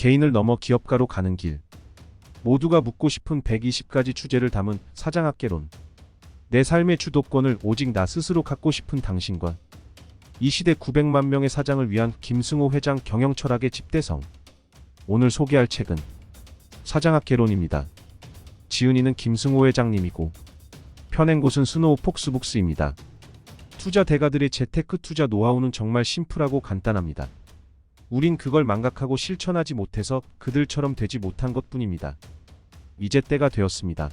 개인을 넘어 기업가로 가는 길. 모두가 묻고 싶은 120가지 주제를 담은 사장학개론. 내 삶의 주도권을 오직 나 스스로 갖고 싶은 당신과 이 시대 900만 명의 사장을 위한 김승호 회장 경영 철학의 집대성. 오늘 소개할 책은 사장학개론입니다. 지은이는 김승호 회장님이고 펴낸 곳은 스노우 폭스북스입니다. 투자 대가들의 재테크 투자 노하우는 정말 심플하고 간단합니다. 우린 그걸 망각하고 실천하지 못해서 그들처럼 되지 못한 것 뿐입니다. 이제 때가 되었습니다.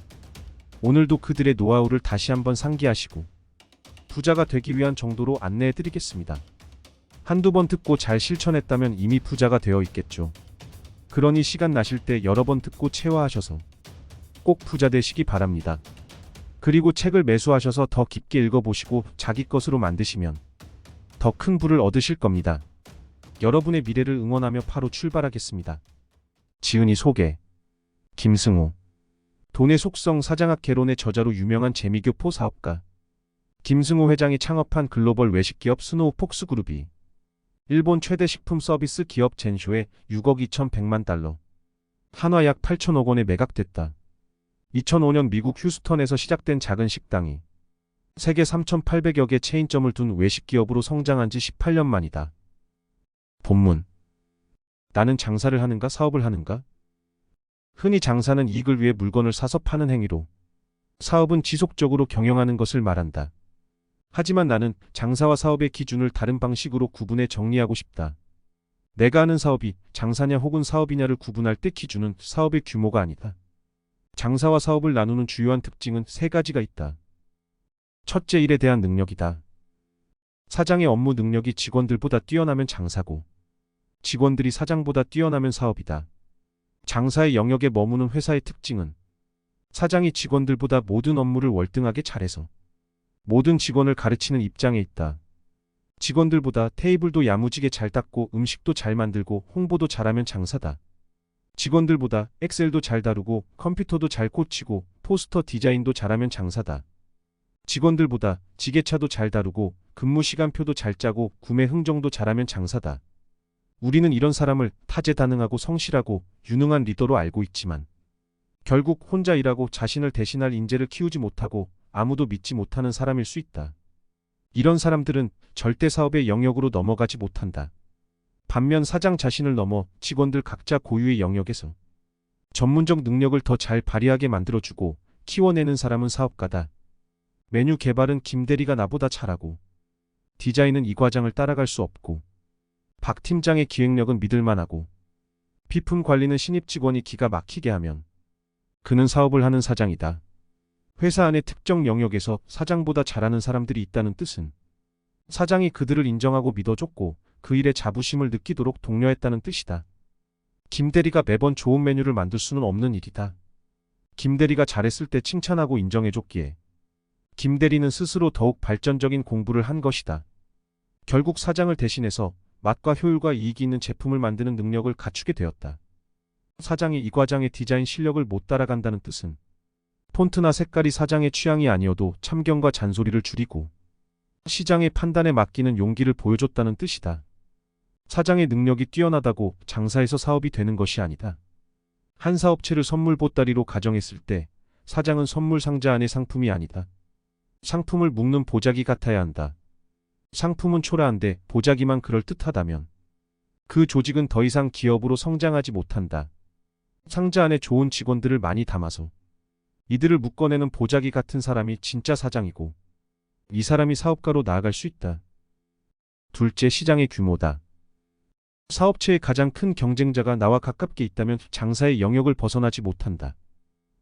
오늘도 그들의 노하우를 다시 한번 상기하시고 부자가 되기 위한 정도로 안내해 드리겠습니다. 한두 번 듣고 잘 실천했다면 이미 부자가 되어 있겠죠. 그러니 시간 나실 때 여러 번 듣고 체화하셔서 꼭 부자 되시기 바랍니다. 그리고 책을 매수하셔서 더 깊게 읽어보시고 자기 것으로 만드시면 더 큰 부를 얻으실 겁니다. 여러분의 미래를 응원하며 바로 출발하겠습니다. 지은이 소개 김승호 돈의 속성 사장학 개론의 저자로 유명한 재미교포 사업가 김승호 회장이 창업한 글로벌 외식기업 스노우 폭스그룹이 일본 최대 식품 서비스 기업 젠쇼에 6억 2,100만 달러 한화 약 8천억 원에 매각됐다. 2005년 미국 휴스턴에서 시작된 작은 식당이 세계 3,800여 개 체인점을 둔 외식 기업으로 성장한 지 18년 만이다. 본문. 나는 장사를 하는가 사업을 하는가? 흔히 장사는 이익을 위해 물건을 사서 파는 행위로 사업은 지속적으로 경영하는 것을 말한다. 하지만 나는 장사와 사업의 기준을 다른 방식으로 구분해 정리하고 싶다. 내가 하는 사업이 장사냐 혹은 사업이냐를 구분할 때 기준은 사업의 규모가 아니다. 장사와 사업을 나누는 주요한 특징은 세 가지가 있다. 첫째 일에 대한 능력이다. 사장의 업무 능력이 직원들보다 뛰어나면 장사고, 직원들이 사장보다 뛰어나면 사업이다. 장사의 영역에 머무는 회사의 특징은 사장이 직원들보다 모든 업무를 월등하게 잘해서 모든 직원을 가르치는 입장에 있다. 직원들보다 테이블도 야무지게 잘 닦고 음식도 잘 만들고 홍보도 잘하면 장사다. 직원들보다 엑셀도 잘 다루고 컴퓨터도 잘 꽂히고 포스터 디자인도 잘하면 장사다. 직원들보다 지게차도 잘 다루고 근무 시간표도 잘 짜고 구매 흥정도 잘하면 장사다. 우리는 이런 사람을 타재다능하고 성실하고 유능한 리더로 알고 있지만 결국 혼자 일하고 자신을 대신할 인재를 키우지 못하고 아무도 믿지 못하는 사람일 수 있다. 이런 사람들은 절대 사업의 영역으로 넘어가지 못한다. 반면 사장 자신을 넘어 직원들 각자 고유의 영역에서 전문적 능력을 더 잘 발휘하게 만들어주고 키워내는 사람은 사업가다. 메뉴 개발은 김대리가 나보다 잘하고 디자인은 이 과장을 따라갈 수 없고 박 팀장의 기획력은 믿을만하고 비품 관리는 신입 직원이 기가 막히게 하면 그는 사업을 하는 사장이다. 회사 안의 특정 영역에서 사장보다 잘하는 사람들이 있다는 뜻은 사장이 그들을 인정하고 믿어줬고 그 일에 자부심을 느끼도록 독려했다는 뜻이다. 김 대리가 매번 좋은 메뉴를 만들 수는 없는 일이다. 김 대리가 잘했을 때 칭찬하고 인정해줬기에 김 대리는 스스로 더욱 발전적인 공부를 한 것이다. 결국 사장을 대신해서 맛과 효율과 이익이 있는 제품을 만드는 능력을 갖추게 되었다. 사장이 이 과장의 디자인 실력을 못 따라간다는 뜻은 폰트나 색깔이 사장의 취향이 아니어도 참견과 잔소리를 줄이고 시장의 판단에 맡기는 용기를 보여줬다는 뜻이다. 사장의 능력이 뛰어나다고 장사에서 사업이 되는 것이 아니다. 한 사업체를 선물 보따리로 가정했을 때 사장은 선물 상자 안의 상품이 아니다. 상품을 묶는 보자기 같아야 한다. 상품은 초라한데 보자기만 그럴 듯하다면 그 조직은 더 이상 기업으로 성장하지 못한다. 상자 안에 좋은 직원들을 많이 담아서 이들을 묶어내는 보자기 같은 사람이 진짜 사장이고 이 사람이 사업가로 나아갈 수 있다. 둘째 시장의 규모다. 사업체의 가장 큰 경쟁자가 나와 가깝게 있다면 장사의 영역을 벗어나지 못한다.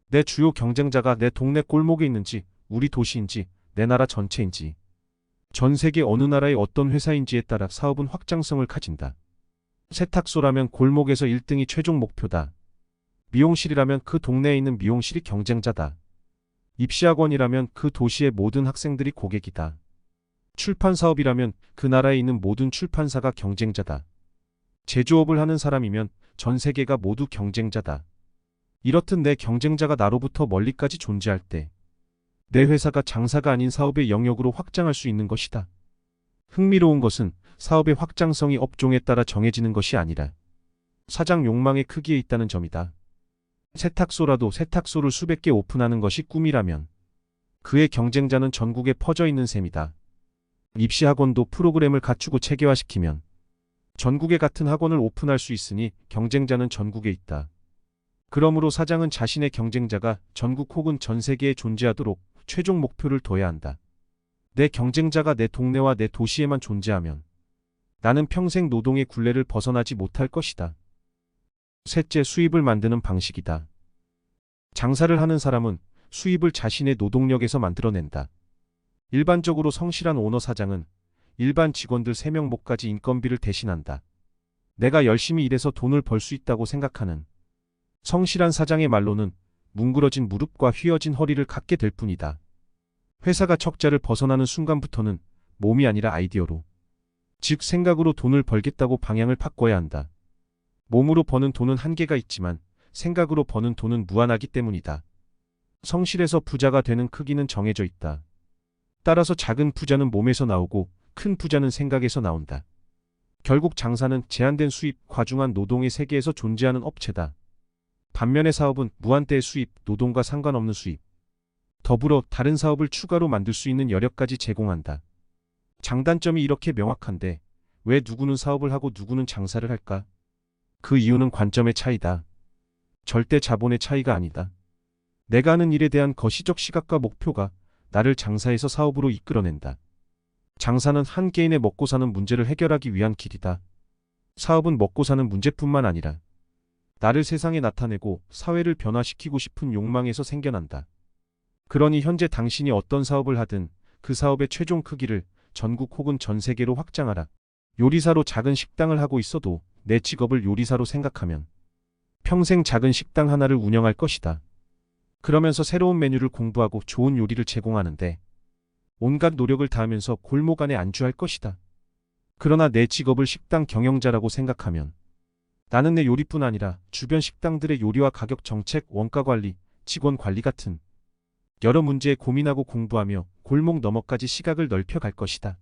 내 주요 경쟁자가 내 동네 골목에 있는지, 우리 도시인지, 내 나라 전체인지, 전 세계 어느 나라의 어떤 회사인지에 따라 사업은 확장성을 가진다. 세탁소라면 골목에서 1등이 최종 목표다. 미용실이라면 그 동네에 있는 미용실이 경쟁자다. 입시학원이라면 그 도시의 모든 학생들이 고객이다. 출판 사업이라면 그 나라에 있는 모든 출판사가 경쟁자다. 제조업을 하는 사람이면 전 세계가 모두 경쟁자다. 이렇듯 내 경쟁자가 나로부터 멀리까지 존재할 때, 내 회사가 장사가 아닌 사업의 영역으로 확장할 수 있는 것이다. 흥미로운 것은 사업의 확장성이 업종에 따라 정해지는 것이 아니라, 사장 욕망의 크기에 있다는 점이다. 세탁소라도 세탁소를 수백 개 오픈하는 것이 꿈이라면 그의 경쟁자는 전국에 퍼져 있는 셈이다. 입시학원도 프로그램을 갖추고 체계화시키면 전국에 같은 학원을 오픈할 수 있으니 경쟁자는 전국에 있다. 그러므로 사장은 자신의 경쟁자가 전국 혹은 전 세계에 존재하도록 최종 목표를 둬야 한다. 내 경쟁자가 내 동네와 내 도시에만 존재하면 나는 평생 노동의 굴레를 벗어나지 못할 것이다. 셋째, 수입을 만드는 방식이다. 장사를 하는 사람은 수입을 자신의 노동력에서 만들어낸다. 일반적으로 성실한 오너 사장은 일반 직원들 3명 목까지 인건비를 대신한다. 내가 열심히 일해서 돈을 벌 수 있다고 생각하는 성실한 사장의 말로는 뭉그러진 무릎과 휘어진 허리를 갖게 될 뿐이다. 회사가 척자를 벗어나는 순간부터는 몸이 아니라 아이디어로, 즉 생각으로 돈을 벌겠다고 방향을 바꿔야 한다. 몸으로 버는 돈은 한계가 있지만 생각으로 버는 돈은 무한하기 때문이다. 성실해서 부자가 되는 크기는 정해져 있다. 따라서 작은 부자는 몸에서 나오고 큰 부자는 생각에서 나온다. 결국 장사는 제한된 수입, 과중한 노동의 세계에서 존재하는 업체다. 반면에 사업은 무한대의 수입, 노동과 상관없는 수입. 더불어 다른 사업을 추가로 만들 수 있는 여력까지 제공한다. 장단점이 이렇게 명확한데 왜 누구는 사업을 하고 누구는 장사를 할까? 그 이유는 관점의 차이다. 절대 자본의 차이가 아니다. 내가 하는 일에 대한 거시적 시각과 목표가 나를 장사에서 사업으로 이끌어낸다. 장사는 한 개인의 먹고 사는 문제를 해결하기 위한 길이다. 사업은 먹고 사는 문제뿐만 아니라 나를 세상에 나타내고 사회를 변화시키고 싶은 욕망에서 생겨난다. 그러니 현재 당신이 어떤 사업을 하든 그 사업의 최종 크기를 전국 혹은 전 세계로 확장하라. 요리사로 작은 식당을 하고 있어도 내 직업을 요리사로 생각하면 평생 작은 식당 하나를 운영할 것이다. 그러면서 새로운 메뉴를 공부하고 좋은 요리를 제공하는데 온갖 노력을 다하면서 골목 안에 안주할 것이다. 그러나 내 직업을 식당 경영자라고 생각하면 나는 내 요리뿐 아니라 주변 식당들의 요리와 가격 정책, 원가 관리, 직원 관리 같은 여러 문제에 고민하고 공부하며 골목 너머까지 시각을 넓혀 갈 것이다.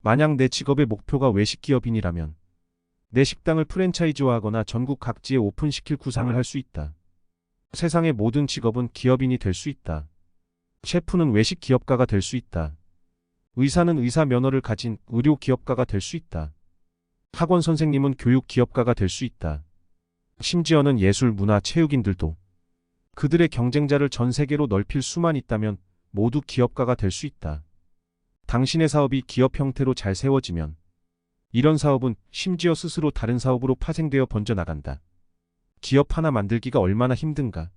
만약 내 직업의 목표가 외식 기업인이라면 내 식당을 프랜차이즈화하거나 전국 각지에 오픈시킬 구상을 할 수 있다. 세상의 모든 직업은 기업인이 될 수 있다. 셰프는 외식 기업가가 될 수 있다. 의사는 의사 면허를 가진 의료 기업가가 될 수 있다. 학원 선생님은 교육 기업가가 될 수 있다. 심지어는 예술, 문화, 체육인들도 그들의 경쟁자를 전 세계로 넓힐 수만 있다면 모두 기업가가 될 수 있다. 당신의 사업이 기업 형태로 잘 세워지면 이런 사업은 심지어 스스로 다른 사업으로 파생되어 번져나간다. 기업 하나 만들기가 얼마나 힘든가.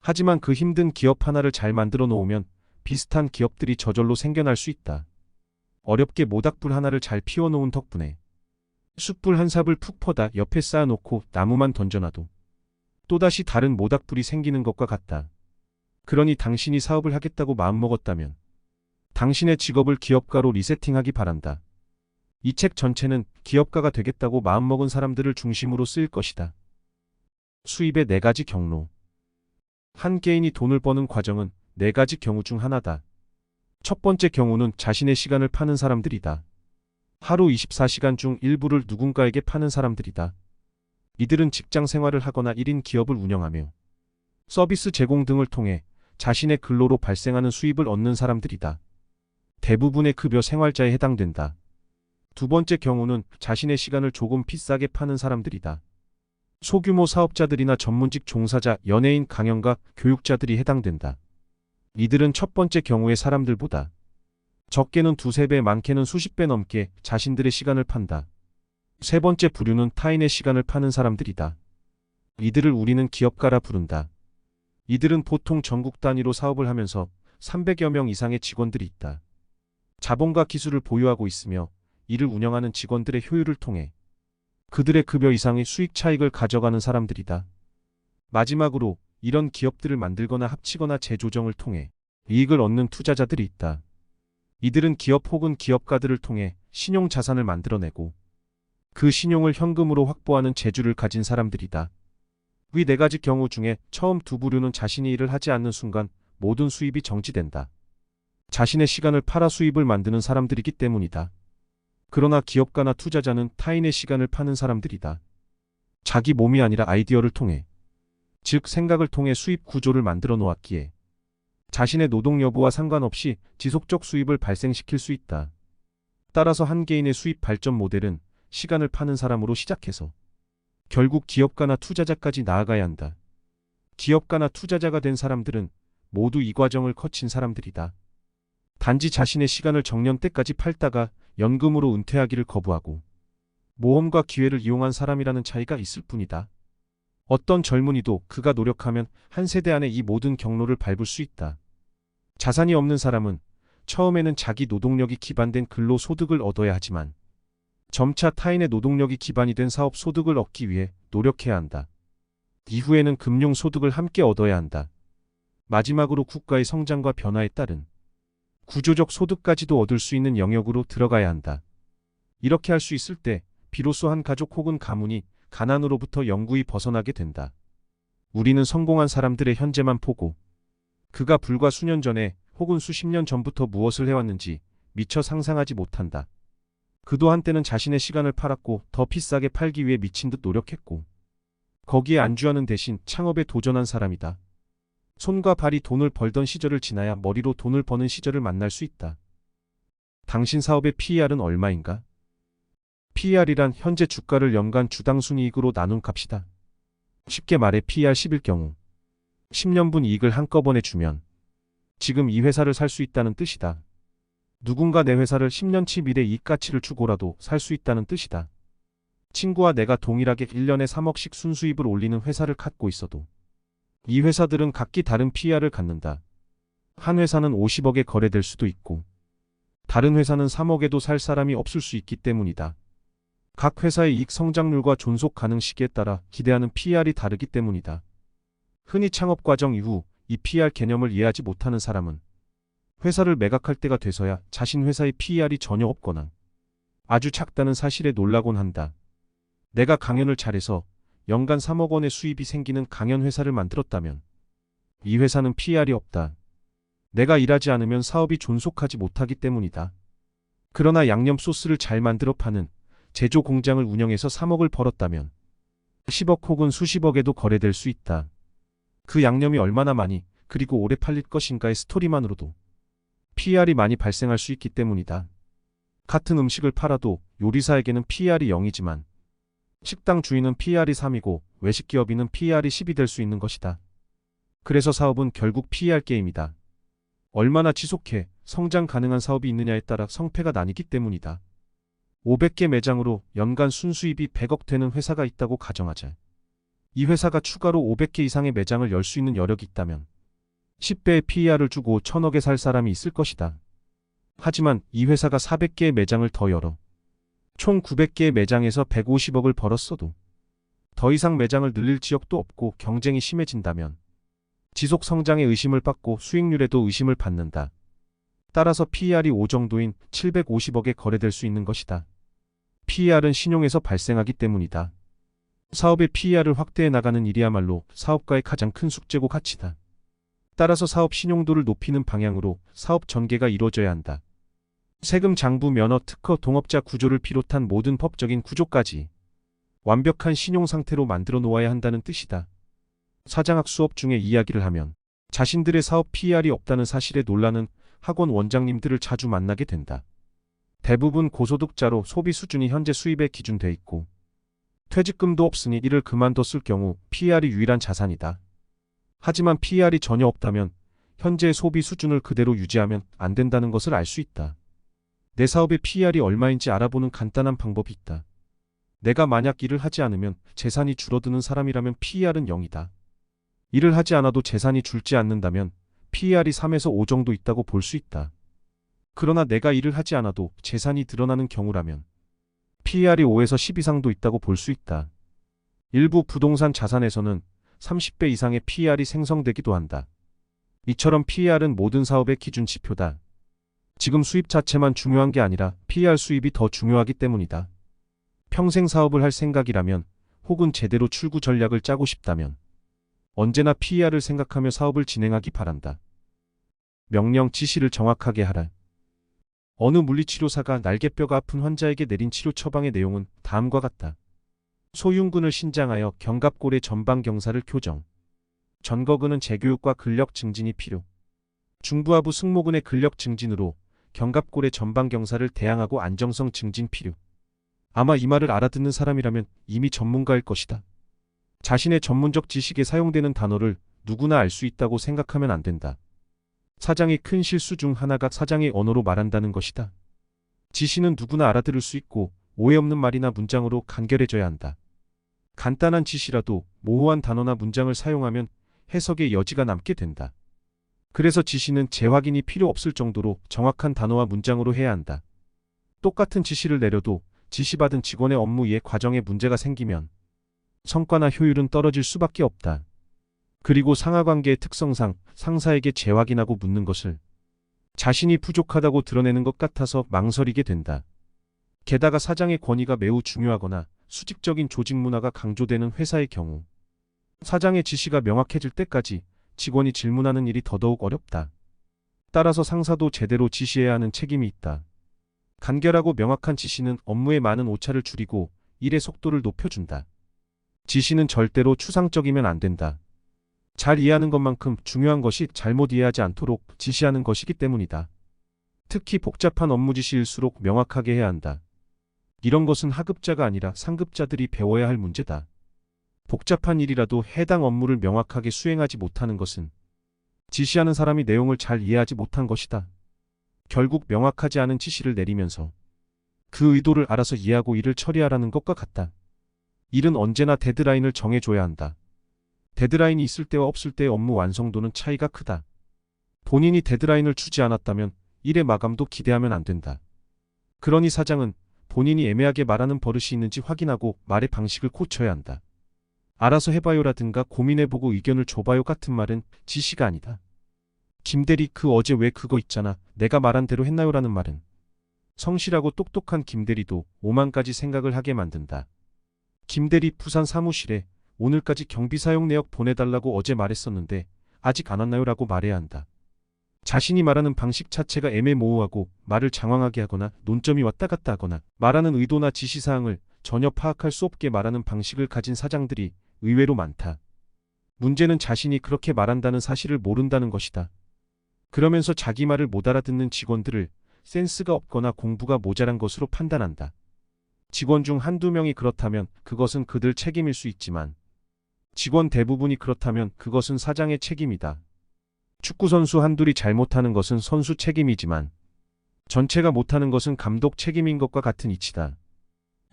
하지만 그 힘든 기업 하나를 잘 만들어 놓으면 비슷한 기업들이 저절로 생겨날 수 있다. 어렵게 모닥불 하나를 잘 피워 놓은 덕분에 숯불 한 삽을 푹 퍼다 옆에 쌓아놓고 나무만 던져놔도 또다시 다른 모닥불이 생기는 것과 같다. 그러니 당신이 사업을 하겠다고 마음먹었다면 당신의 직업을 기업가로 리세팅하기 바란다. 이 책 전체는 기업가가 되겠다고 마음먹은 사람들을 중심으로 쓰일 것이다. 수입의 네 가지 경로. 한 개인이 돈을 버는 과정은 네 가지 경우 중 하나다. 첫 번째 경우는 자신의 시간을 파는 사람들이다. 하루 24시간 중 일부를 누군가에게 파는 사람들이다. 이들은 직장 생활을 하거나 1인 기업을 운영하며 서비스 제공 등을 통해 자신의 근로로 발생하는 수입을 얻는 사람들이다. 대부분의 급여 생활자에 해당된다. 두 번째 경우는 자신의 시간을 조금 비싸게 파는 사람들이다. 소규모 사업자들이나 전문직 종사자, 연예인, 강연가, 교육자들이 해당된다. 이들은 첫 번째 경우의 사람들보다 적게는 두세 배, 많게는 수십 배 넘게 자신들의 시간을 판다. 세 번째 부류는 타인의 시간을 파는 사람들이다. 이들을 우리는 기업가라 부른다. 이들은 보통 전국 단위로 사업을 하면서 300여 명 이상의 직원들이 있다. 자본과 기술을 보유하고 있으며 이를 운영하는 직원들의 효율을 통해 그들의 급여 이상의 수익 차익을 가져가는 사람들이다. 마지막으로 이런 기업들을 만들거나 합치거나 재조정을 통해 이익을 얻는 투자자들이 있다. 이들은 기업 혹은 기업가들을 통해 신용 자산을 만들어내고 그 신용을 현금으로 확보하는 재주를 가진 사람들이다. 위 네 가지 경우 중에 처음 두 부류는 자신이 일을 하지 않는 순간 모든 수입이 정지된다. 자신의 시간을 팔아 수입을 만드는 사람들이기 때문이다. 그러나 기업가나 투자자는 타인의 시간을 파는 사람들이다. 자기 몸이 아니라 아이디어를 통해, 즉 생각을 통해 수입 구조를 만들어 놓았기에 자신의 노동 여부와 상관없이 지속적 수입을 발생시킬 수 있다. 따라서 한 개인의 수입 발전 모델은 시간을 파는 사람으로 시작해서 결국 기업가나 투자자까지 나아가야 한다. 기업가나 투자자가 된 사람들은 모두 이 과정을 거친 사람들이다. 단지 자신의 시간을 정년 때까지 팔다가 연금으로 은퇴하기를 거부하고 모험과 기회를 이용한 사람이라는 차이가 있을 뿐이다. 어떤 젊은이도 그가 노력하면 한 세대 안에 이 모든 경로를 밟을 수 있다. 자산이 없는 사람은 처음에는 자기 노동력이 기반된 근로 소득을 얻어야 하지만 점차 타인의 노동력이 기반이 된 사업 소득을 얻기 위해 노력해야 한다. 이후에는 금융 소득을 함께 얻어야 한다. 마지막으로 국가의 성장과 변화에 따른 구조적 소득까지도 얻을 수 있는 영역으로 들어가야 한다. 이렇게 할 수 있을 때 비로소 한 가족 혹은 가문이 가난으로부터 영구히 벗어나게 된다. 우리는 성공한 사람들의 현재만 보고 그가 불과 수년 전에 혹은 수십 년 전부터 무엇을 해왔는지 미처 상상하지 못한다. 그도 한때는 자신의 시간을 팔았고 더 비싸게 팔기 위해 미친 듯 노력했고 거기에 안주하는 대신 창업에 도전한 사람이다. 손과 발이 돈을 벌던 시절을 지나야 머리로 돈을 버는 시절을 만날 수 있다. 당신 사업의 PER은 얼마인가? PER이란 현재 주가를 연간 주당 순이익으로 나눈 값이다. 쉽게 말해 PER 10일 경우 10년분 이익을 한꺼번에 주면 지금 이 회사를 살 수 있다는 뜻이다. 누군가 내 회사를 10년치 미래 이익 가치를 주고라도 살 수 있다는 뜻이다. 친구와 내가 동일하게 1년에 3억씩 순수입을 올리는 회사를 갖고 있어도 이 회사들은 각기 다른 PER을 갖는다. 한 회사는 50억에 거래될 수도 있고 다른 회사는 3억에도 살 사람이 없을 수 있기 때문이다. 각 회사의 이익 성장률과 존속 가능 시기에 따라 기대하는 PER이 다르기 때문이다. 흔히 창업 과정 이후 이 PER 개념을 이해하지 못하는 사람은 회사를 매각할 때가 돼서야 자신 회사의 PER이 전혀 없거나 아주 작다는 사실에 놀라곤 한다. 내가 강연을 잘해서 연간 3억 원의 수입이 생기는 강연 회사를 만들었다면 이 회사는 PER이 없다. 내가 일하지 않으면 사업이 존속하지 못하기 때문이다. 그러나 양념 소스를 잘 만들어 파는 제조 공장을 운영해서 3억을 벌었다면 10억 혹은 수십억에도 거래될 수 있다. 그 양념이 얼마나 많이 그리고 오래 팔릴 것인가의 스토리만으로도 PER이 많이 발생할 수 있기 때문이다. 같은 음식을 팔아도 요리사에게는 PER이 0이지만 식당 주인은 PER이 3이고 외식 기업인은 PER이 10이 될 수 있는 것이다. 그래서 사업은 결국 PER 게임이다. 얼마나 지속해 성장 가능한 사업이 있느냐에 따라 성패가 나뉘기 때문이다. 500개 매장으로 연간 순수입이 100억 되는 회사가 있다고 가정하자. 이 회사가 추가로 500개 이상의 매장을 열 수 있는 여력이 있다면 10배의 PER을 주고 1000억에 살 사람이 있을 것이다. 하지만 이 회사가 400개의 매장을 더 열어 총 900개의 매장에서 150억을 벌었어도 더 이상 매장을 늘릴 지역도 없고 경쟁이 심해진다면 지속 성장의 의심을 받고 수익률에도 의심을 받는다. 따라서 PER이 5 정도인 750억에 거래될 수 있는 것이다. PER은 신용에서 발생하기 때문이다. 사업의 PER을 확대해 나가는 일이야말로 사업가의 가장 큰 숙제고 가치다. 따라서 사업 신용도를 높이는 방향으로 사업 전개가 이루어져야 한다. 세금 장부 면허 특허 동업자 구조를 비롯한 모든 법적인 구조까지 완벽한 신용 상태로 만들어 놓아야 한다는 뜻이다. 사장학 수업 중에 이야기를 하면 자신들의 사업 PER이 없다는 사실에 놀라는 학원 원장님들을 자주 만나게 된다. 대부분 고소득자로 소비 수준이 현재 수입에 기준돼 있고 퇴직금도 없으니 이를 그만뒀을 경우 PER이 유일한 자산이다. 하지만 PER이 전혀 없다면 현재의 소비 수준을 그대로 유지하면 안 된다는 것을 알 수 있다. 내 사업의 PER이 얼마인지 알아보는 간단한 방법이 있다. 내가 만약 일을 하지 않으면 재산이 줄어드는 사람이라면 PER은 0이다. 일을 하지 않아도 재산이 줄지 않는다면 PER이 3에서 5 정도 있다고 볼 수 있다. 그러나 내가 일을 하지 않아도 재산이 드러나는 경우라면 PER이 5에서 10 이상도 있다고 볼 수 있다. 일부 부동산 자산에서는 30배 이상의 PER이 생성되기도 한다. 이처럼 PER은 모든 사업의 기준 지표다. 지금 수입 자체만 중요한 게 아니라 PER 수입이 더 중요하기 때문이다. 평생 사업을 할 생각이라면 혹은 제대로 출구 전략을 짜고 싶다면 언제나 PER을 생각하며 사업을 진행하기 바란다. 명령 지시를 정확하게 하라. 어느 물리치료사가 날개뼈가 아픈 환자에게 내린 치료 처방의 내용은 다음과 같다. 소윤군을 신장하여 경갑고래 전방 경사를 교정. 전거근은 재교육과 근력 증진이 필요. 중부하부 승모근의 근력 증진으로 경갑고래 전방 경사를 대항하고 안정성 증진 필요. 아마 이 말을 알아듣는 사람이라면 이미 전문가일 것이다. 자신의 전문적 지식에 사용되는 단어를 누구나 알 수 있다고 생각하면 안 된다. 사장의 큰 실수 중 하나가 사장의 언어로 말한다는 것이다. 지시는 누구나 알아들을 수 있고 오해 없는 말이나 문장으로 간결해져야 한다. 간단한 지시라도 모호한 단어나 문장을 사용하면 해석의 여지가 남게 된다. 그래서 지시는 재확인이 필요 없을 정도로 정확한 단어와 문장으로 해야 한다. 똑같은 지시를 내려도 지시받은 직원의 업무 이해 과정에 문제가 생기면 성과나 효율은 떨어질 수밖에 없다. 그리고 상하관계의 특성상 상사에게 재확인하고 묻는 것을 자신이 부족하다고 드러내는 것 같아서 망설이게 된다. 게다가 사장의 권위가 매우 중요하거나 수직적인 조직 문화가 강조되는 회사의 경우 사장의 지시가 명확해질 때까지 직원이 질문하는 일이 더더욱 어렵다. 따라서 상사도 제대로 지시해야 하는 책임이 있다. 간결하고 명확한 지시는 업무의 많은 오차를 줄이고 일의 속도를 높여준다. 지시는 절대로 추상적이면 안 된다. 잘 이해하는 것만큼 중요한 것이 잘못 이해하지 않도록 지시하는 것이기 때문이다. 특히 복잡한 업무 지시일수록 명확하게 해야 한다. 이런 것은 하급자가 아니라 상급자들이 배워야 할 문제다. 복잡한 일이라도 해당 업무를 명확하게 수행하지 못하는 것은 지시하는 사람이 내용을 잘 이해하지 못한 것이다. 결국 명확하지 않은 지시를 내리면서 그 의도를 알아서 이해하고 일을 처리하라는 것과 같다. 일은 언제나 데드라인을 정해줘야 한다. 데드라인이 있을 때와 없을 때의 업무 완성도는 차이가 크다. 본인이 데드라인을 주지 않았다면 일의 마감도 기대하면 안 된다. 그러니 사장은 본인이 애매하게 말하는 버릇이 있는지 확인하고 말의 방식을 고쳐야 한다. 알아서 해봐요라든가 고민해보고 의견을 줘봐요 같은 말은 지시가 아니다. 김대리 그 어제 왜 그거 있잖아 내가 말한 대로 했나요라는 말은 성실하고 똑똑한 김대리도 오만까지 생각을 하게 만든다. 김대리 부산 사무실에 오늘까지 경비 사용 내역 보내달라고 어제 말했었는데 아직 안 왔나요 라고 말해야 한다. 자신이 말하는 방식 자체가 애매모호하고 말을 장황하게 하거나 논점이 왔다 갔다 하거나 말하는 의도나 지시사항을 전혀 파악할 수 없게 말하는 방식을 가진 사장들이 의외로 많다. 문제는 자신이 그렇게 말한다는 사실을 모른다는 것이다. 그러면서 자기 말을 못 알아듣는 직원들을 센스가 없거나 공부가 모자란 것으로 판단한다. 직원 중 한두 명이 그렇다면 그것은 그들 책임일 수 있지만 직원 대부분이 그렇다면 그것은 사장의 책임이다. 축구선수 한둘이 잘못하는 것은 선수 책임이지만 전체가 못하는 것은 감독 책임인 것과 같은 이치다.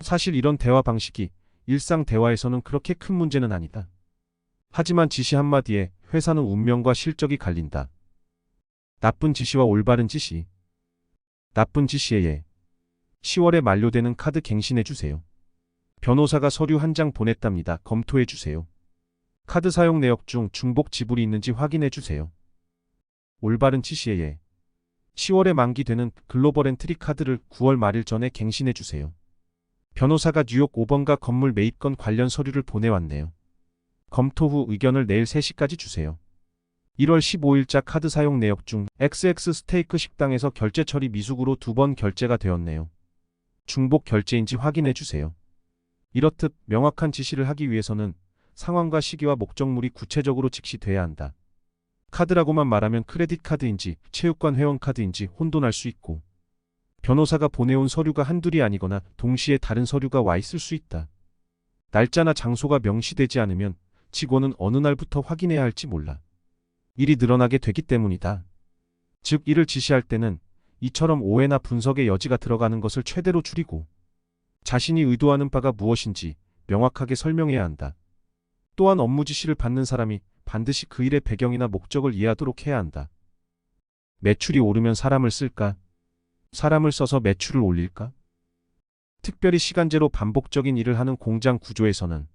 사실 이런 대화 방식이 일상 대화에서는 그렇게 큰 문제는 아니다. 하지만 지시 한마디에 회사는 운명과 실적이 갈린다. 나쁜 지시와 올바른 지시. 나쁜 지시에 예. 10월에 만료되는 카드 갱신해 주세요. 변호사가 서류 한 장 보냈답니다. 검토해 주세요. 카드 사용 내역 중 중복 지불이 있는지 확인해 주세요. 올바른 지시에 예. 10월에 만기되는 글로벌 엔트리 카드를 9월 말일 전에 갱신해 주세요. 변호사가 뉴욕 5번가 건물 매입건 관련 서류를 보내왔네요. 검토 후 의견을 내일 3시까지 주세요. 1월 15일자 카드 사용 내역 중 XX 스테이크 식당에서 결제 처리 미숙으로 두 번 결제가 되었네요. 중복 결제인지 확인해 주세요. 이렇듯 명확한 지시를 하기 위해서는 상황과 시기와 목적물이 구체적으로 직시돼야 한다. 카드라고만 말하면 크레딧 카드인지 체육관 회원 카드인지 혼돈할 수 있고 변호사가 보내온 서류가 한둘이 아니거나 동시에 다른 서류가 와 있을 수 있다. 날짜나 장소가 명시되지 않으면 직원은 어느 날부터 확인해야 할지 몰라. 일이 늘어나게 되기 때문이다. 즉 일을 지시할 때는 이처럼 오해나 분석의 여지가 들어가는 것을 최대로 줄이고 자신이 의도하는 바가 무엇인지 명확하게 설명해야 한다. 또한 업무 지시를 받는 사람이 반드시 그 일의 배경이나 목적을 이해하도록 해야 한다. 매출이 오르면 사람을 쓸까? 사람을 써서 매출을 올릴까? 특별히 시간제로 반복적인 일을 하는 공장 구조에서는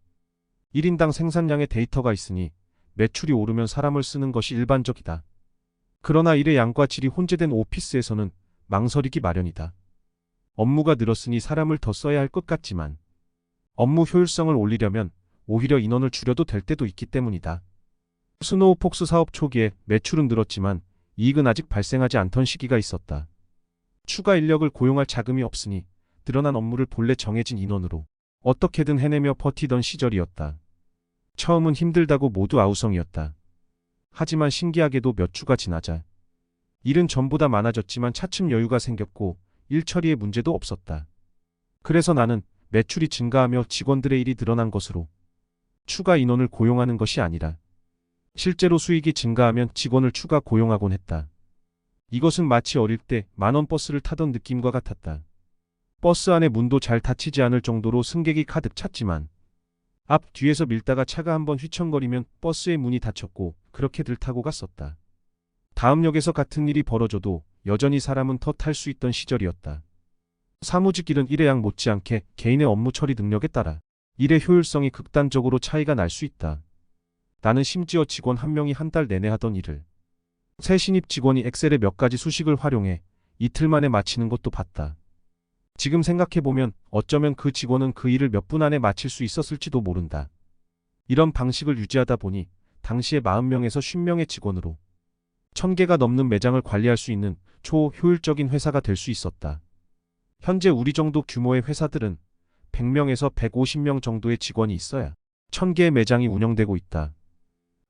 1인당 생산량의 데이터가 있으니 매출이 오르면 사람을 쓰는 것이 일반적이다. 그러나 일의 양과 질이 혼재된 오피스에서는 망설이기 마련이다. 업무가 늘었으니 사람을 더 써야 할 것 같지만 업무 효율성을 올리려면 오히려 인원을 줄여도 될 때도 있기 때문이다. 스노우폭스 사업 초기에 매출은 늘었지만 이익은 아직 발생하지 않던 시기가 있었다. 추가 인력을 고용할 자금이 없으니 드러난 업무를 본래 정해진 인원으로 어떻게든 해내며 버티던 시절이었다. 처음은 힘들다고 모두 아우성이었다. 하지만 신기하게도 몇 주가 지나자 일은 전보다 많아졌지만 차츰 여유가 생겼고 일 처리에 문제도 없었다. 그래서 나는 매출이 증가하며 직원들의 일이 늘어난 것으로 추가 인원을 고용하는 것이 아니라 실제로 수익이 증가하면 직원을 추가 고용하곤 했다. 이것은 마치 어릴 때 만원 버스를 타던 느낌과 같았다. 버스 안에 문도 잘 닫히지 않을 정도로 승객이 가득 찼지만 앞 뒤에서 밀다가 차가 한번 휘청거리면 버스의 문이 닫혔고 그렇게들 타고 갔었다. 다음 역에서 같은 일이 벌어져도 여전히 사람은 더 탈 수 있던 시절이었다. 사무직 일은 일의 양 못지않게 개인의 업무 처리 능력에 따라 일의 효율성이 극단적으로 차이가 날 수 있다. 나는 심지어 직원 한 명이 한 달 내내 하던 일을 새 신입 직원이 엑셀의 몇 가지 수식을 활용해 이틀 만에 마치는 것도 봤다. 지금 생각해보면 어쩌면 그 직원은 그 일을 몇 분 안에 마칠 수 있었을지도 모른다. 이런 방식을 유지하다 보니 당시에 40명에서 50명의 직원으로 1000개가 넘는 매장을 관리할 수 있는 초효율적인 회사가 될 수 있었다. 현재 우리 정도 규모의 회사들은 100명에서 150명 정도의 직원이 있어야 1000개의 매장이 운영되고 있다.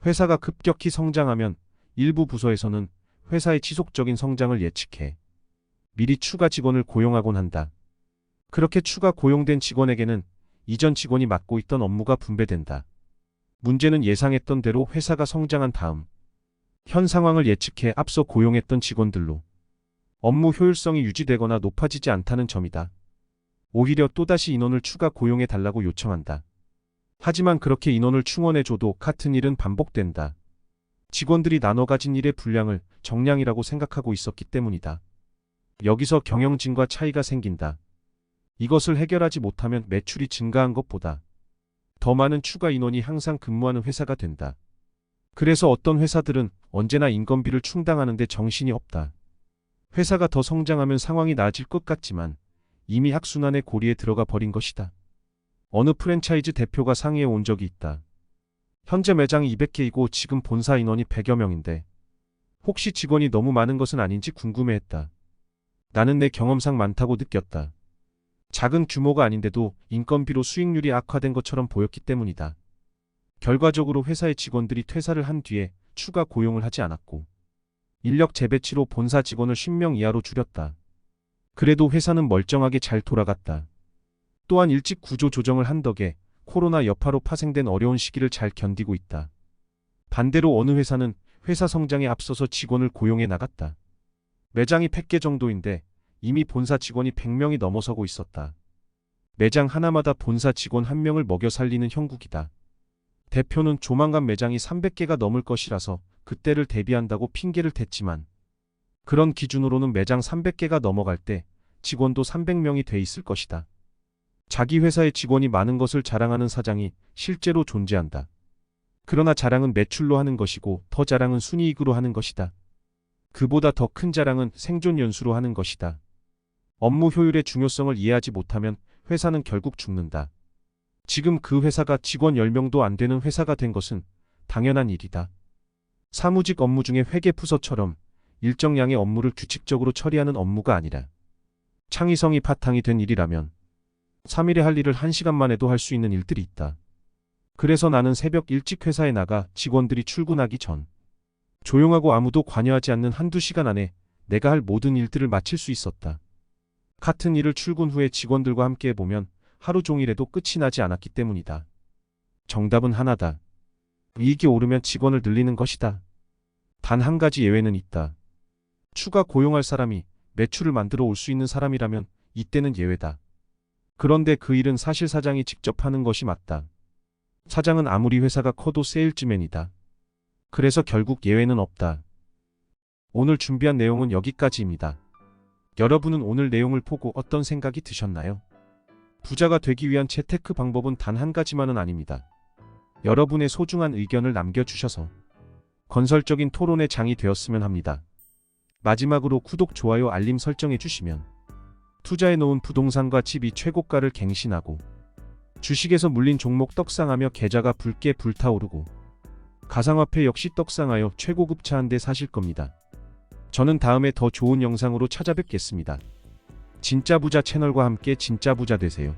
회사가 급격히 성장하면 일부 부서에서는 회사의 지속적인 성장을 예측해 미리 추가 직원을 고용하곤 한다. 그렇게 추가 고용된 직원에게는 이전 직원이 맡고 있던 업무가 분배된다. 문제는 예상했던 대로 회사가 성장한 다음 현 상황을 예측해 앞서 고용했던 직원들로 업무 효율성이 유지되거나 높아지지 않다는 점이다. 오히려 또다시 인원을 추가 고용해 달라고 요청한다. 하지만 그렇게 인원을 충원해줘도 같은 일은 반복된다. 직원들이 나눠 가진 일의 분량을 정량이라고 생각하고 있었기 때문이다. 여기서 경영진과 차이가 생긴다. 이것을 해결하지 못하면 매출이 증가한 것보다 더 많은 추가 인원이 항상 근무하는 회사가 된다. 그래서 어떤 회사들은 언제나 인건비를 충당하는데 정신이 없다. 회사가 더 성장하면 상황이 나아질 것 같지만 이미 악순환의 고리에 들어가 버린 것이다. 어느 프랜차이즈 대표가 상의해 온 적이 있다. 현재 매장이 200개이고 지금 본사 인원이 100여 명인데 혹시 직원이 너무 많은 것은 아닌지 궁금해했다. 나는 내 경험상 많다고 느꼈다. 작은 규모가 아닌데도 인건비로 수익률이 악화된 것처럼 보였기 때문이다. 결과적으로 회사의 직원들이 퇴사를 한 뒤에 추가 고용을 하지 않았고 인력 재배치로 본사 직원을 10명 이하로 줄였다. 그래도 회사는 멀쩡하게 잘 돌아갔다. 또한 일찍 구조 조정을 한 덕에 코로나 여파로 파생된 어려운 시기를 잘 견디고 있다. 반대로 어느 회사는 회사 성장에 앞서서 직원을 고용해 나갔다. 매장이 100개 정도인데 이미 본사 직원이 100명이 넘어서고 있었다. 매장 하나마다 본사 직원 한 명을 먹여 살리는 형국이다. 대표는 조만간 매장이 300개가 넘을 것이라서 그때를 대비한다고 핑계를 댔지만 그런 기준으로는 매장 300개가 넘어갈 때 직원도 300명이 돼 있을 것이다. 자기 회사의 직원이 많은 것을 자랑하는 사장이 실제로 존재한다. 그러나 자랑은 매출로 하는 것이고 더 자랑은 순이익으로 하는 것이다. 그보다 더 큰 자랑은 생존 연수로 하는 것이다. 업무 효율의 중요성을 이해하지 못하면 회사는 결국 죽는다. 지금 그 회사가 직원 10명도 안 되는 회사가 된 것은 당연한 일이다. 사무직 업무 중에 회계 부서처럼 일정량의 업무를 규칙적으로 처리하는 업무가 아니라 창의성이 바탕이 된 일이라면 3일에 할 일을 1시간만 해도 할 수 있는 일들이 있다. 그래서 나는 새벽 일찍 회사에 나가 직원들이 출근하기 전 조용하고 아무도 관여하지 않는 한두 시간 안에 내가 할 모든 일들을 마칠 수 있었다. 같은 일을 출근 후에 직원들과 함께 해보면 하루 종일에도 끝이 나지 않았기 때문이다. 정답은 하나다. 이익이 오르면 직원을 늘리는 것이다. 단 한 가지 예외는 있다. 추가 고용할 사람이 매출을 만들어 올 수 있는 사람이라면 이때는 예외다. 그런데 그 일은 사실 사장이 직접 하는 것이 맞다. 사장은 아무리 회사가 커도 세일즈맨이다. 그래서 결국 예외는 없다. 오늘 준비한 내용은 여기까지입니다. 여러분은 오늘 내용을 보고 어떤 생각이 드셨나요? 부자가 되기 위한 재테크 방법은 단 한 가지만은 아닙니다. 여러분의 소중한 의견을 남겨주셔서 건설적인 토론의 장이 되었으면 합니다. 마지막으로 구독, 좋아요, 알림 설정해 주시면 투자해 놓은 부동산과 집이 최고가를 갱신하고 주식에서 물린 종목 떡상하며 계좌가 붉게 불타오르고 가상화폐 역시 떡상하여 최고급 차 한 대 사실 겁니다. 저는 다음에 더 좋은 영상으로 찾아뵙겠습니다. 진짜 부자 채널과 함께 진짜 부자 되세요.